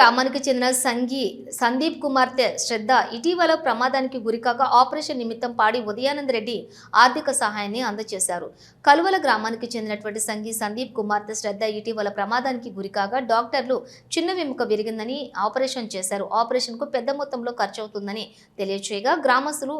గ్రామానికి చెందిన సంఘీ సందీప్ కుమార్తె శ్రద్ధ ఇటీవల ప్రమాదానికి గురికాగా ఆపరేషన్ నిమిత్తం పాడి ఉదయానంద రెడ్డి ఆర్థిక సహాయాన్ని అందజేశారు. కలువల గ్రామానికి చెందినటువంటి సంఘీ సందీప్ కుమార్తె శ్రద్ధ ఇటీవల ప్రమాదానికి గురికాగా డాక్టర్లు చిన్న వెముక విరిగిందని ఆపరేషన్ చేశారు. ఆపరేషన్కు పెద్ద మొత్తంలో ఖర్చు అవుతుందని తెలియచేయగా గ్రామస్తులు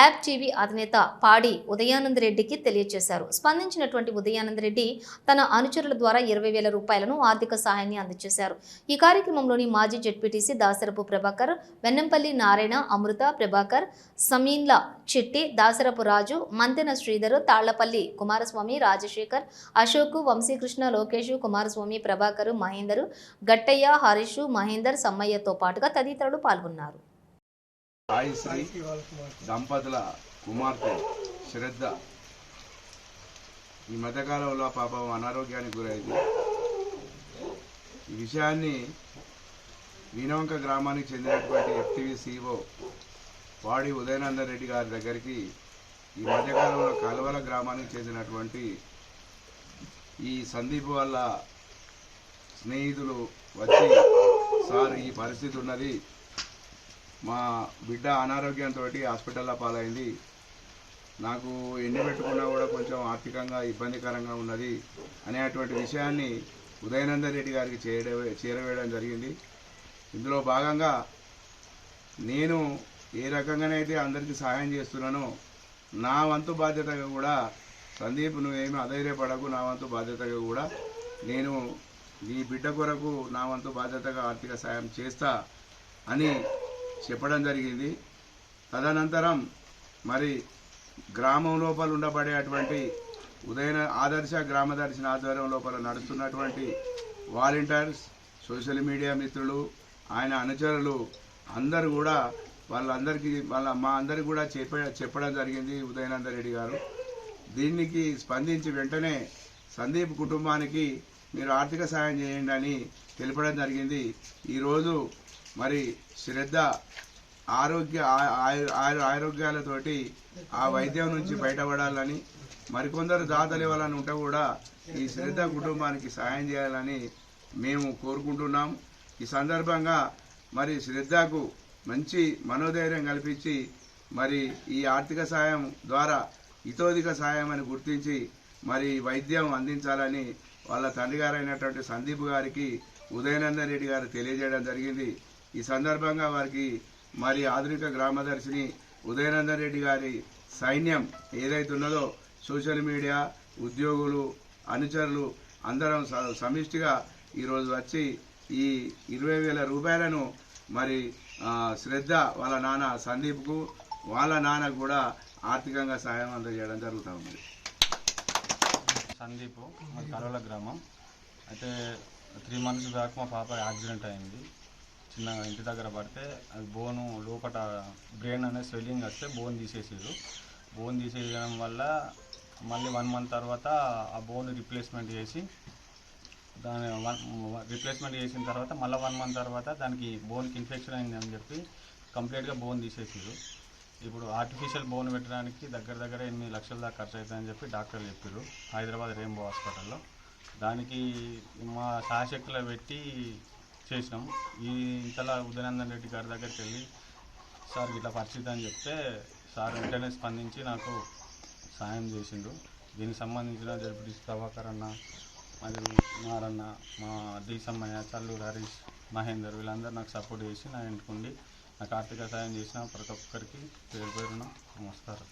యాప్ టీవీ అధినేత పాడి ఉదయానంద రెడ్డికి తెలియజేశారు స్పందించినటువంటి ఉదయానంద రెడ్డి తన అనుచరుల ద్వారా ఇరవై వేల రూపాయలను ఆర్థిక సహాయాన్ని అందజేశారు. ఈ కార్యక్రమంలో కార్యక్రమంలోని మాజీ జడ్పీటీసీ దాసరపు ప్రభాకర్ వెన్నంపల్లి నారాయణ అమృత ప్రభాకర్ సమీన్ల చిట్టి దాసరపు రాజు మంతెన శ్రీధర్ తాళ్ళపల్లి కుమారస్వామి రాజశేఖర్ అశోక్ వంశీకృష్ణ లోకేష్ కుమారస్వామి ప్రభాకర్ మహేందర్ గట్టయ్య హరీష్ మహేందర్ సమ్మయ్యతో పాటుగా తదితరులు పాల్గొన్నారు. దంపతుల కుమార్తె శ్రద్ధ ఈ మధ్యకాలంలో పాపం అనారోగ్యానికి గురైంది. ఈ విషయాన్ని వీనవంక గ్రామానికి చెందినటువంటి ఎఫ్టీవీ సిఇఓ వాడి ఉదయనందన్ రెడ్డి గారి దగ్గరికి ఈ మధ్యకాలంలో కలవల గ్రామానికి చెందినటువంటి ఈ సందీప్ వాళ్ళ స్నేహితులు వచ్చి సార్ ఈ పరిస్థితి ఉన్నది. మా బిడ్డ అనారోగ్యంతో హాస్పిటల్లో పాలైంది. నాకు ఎన్ని పెట్టుకున్నా కూడా కొంచెం ఆర్థికంగా ఇబ్బందికరంగా ఉన్నది అనేటువంటి విషయాన్ని ఉదయనందన్ రెడ్డి గారికి చేరవేయడం జరిగింది. ఇందులో భాగంగా నేను ఏ రకంగానైతే అందరికీ సహాయం చేస్తున్నానో నా వంతు బాధ్యతగా కూడా సందీప్ నువ్వేమి అధైర్యపడకు నా వంతు బాధ్యతగా కూడా నేను నీ బిడ్డ కొరకు నా వంతు బాధ్యతగా ఆర్థిక సాయం చేస్తా అని చెప్పడం జరిగింది. తదనంతరం మరి గ్రామం లోపల ఉండబడేటువంటి ఉదయన ఆదర్శ గ్రామ దర్శన ఆధ్వర్యం లోపల నడుస్తున్నటువంటి వాలంటీర్స్ సోషల్ మీడియా మిత్రులు ఆయన అనుచరులు అందరూ కూడా వాళ్ళందరికీ వాళ్ళ మా అందరికి కూడా చెప్ప చెప్పడం జరిగింది ఉదయనంద రెడ్డి గారు. దీనికి స్పందించి వెంటనే సందీప్ కుటుంబానికి మీరు ఆర్థిక సాయం చేయండి అని తెలపడం జరిగింది. ఈరోజు మరి శ్రద్ధ ఆరోగ్య ఆయు- ఆరోగ్యాలతోటి ఆ వైద్యం నుంచి బయటపడాలని మరికొందరు దాతలు ఇవ్వాలని ఉంటే కూడా ఈ శ్రద్ధ కుటుంబానికి సాయం చేయాలని మేము కోరుకుంటున్నాం. ఈ సందర్భంగా మరి శ్రద్ధకు మంచి మనోధైర్యం కల్పించి మరి ఈ ఆర్థిక సాయం ద్వారా ఇతోధిక సాయం అని గుర్తించి మరి వైద్యం అందించాలని వాళ్ళ తండ్రి గారైనటువంటి సందీప్ గారికి ఉదయనందన్ రెడ్డి గారు తెలియజేయడం జరిగింది. ఈ సందర్భంగా వారికి మరి ఆధునిక గ్రామదర్శిని ఉదయనందన్ రెడ్డి గారి సైన్యం ఏదైతే ఉన్నదో సోషల్ మీడియా ఉద్యోగులు అనుచరులు అందరం సమిష్టిగా ఈరోజు వచ్చి ఈ ఇరవై వేల రూపాయలను మరి శ్రద్ధ వాళ్ళ నాన్న సందీప్కు వాళ్ళ నాన్నకు కూడా ఆర్థికంగా సహాయం అందజేయడం జరుగుతూ ఉంది. సందీప్ మా కలవల గ్రామం. అయితే త్రీ మంత్స్ బ్యాక్ మా పాప యాక్సిడెంట్ అయింది. చిన్న ఇంటి దగ్గర పడితే అది బోను లోపట బ్రెయిన్ అనేది స్వెల్లింగ్ వస్తే బోన్ తీసేసారు. బోన్ తీసేయడం వల్ల మళ్ళీ వన్ మంత్ తర్వాత ఆ బోన్ రిప్లేస్మెంట్ చేసి దాని వన్ రిప్లేస్మెంట్ చేసిన తర్వాత మళ్ళీ వన్ మంత్ తర్వాత దానికి బోన్కి ఇన్ఫెక్షన్ అయింది అని చెప్పి కంప్లీట్గా బోన్ తీసేసారు ఇప్పుడు ఆర్టిఫిషియల్ బోన్ పెట్టడానికి దగ్గర దగ్గర ఎనిమిది లక్షల దాకా ఖర్చు అవుతుందని చెప్పి డాక్టర్లు చెప్పారు హైదరాబాద్ రెయిన్బో హాస్పిటల్లో. దానికి మా శాశక్తిలో పెట్టి చేసినాం. ఈ ఇంతలా ఉదయనందన్ రెడ్డి గారి దగ్గరికి వెళ్ళి సార్ ఇట్లా పరిస్థితి అని చెప్తే సార్ వెంటనే స్పందించి నాకు సాయం చేసిండు. దీనికి సంబంధించిన జడ్పీ ప్రభాకర్ అన్న అది మారన్న మా డీసమ్మయ్య చల్లూరు హరీష్ మహేందర్ వీళ్ళందరూ నాకు సపోర్ట్ చేసి నా ఇంటికి ఉండి నాకు ఆర్థిక సాయం చేసిన ప్రతి ఒక్కరికి పేరు పేరున నమస్కారం.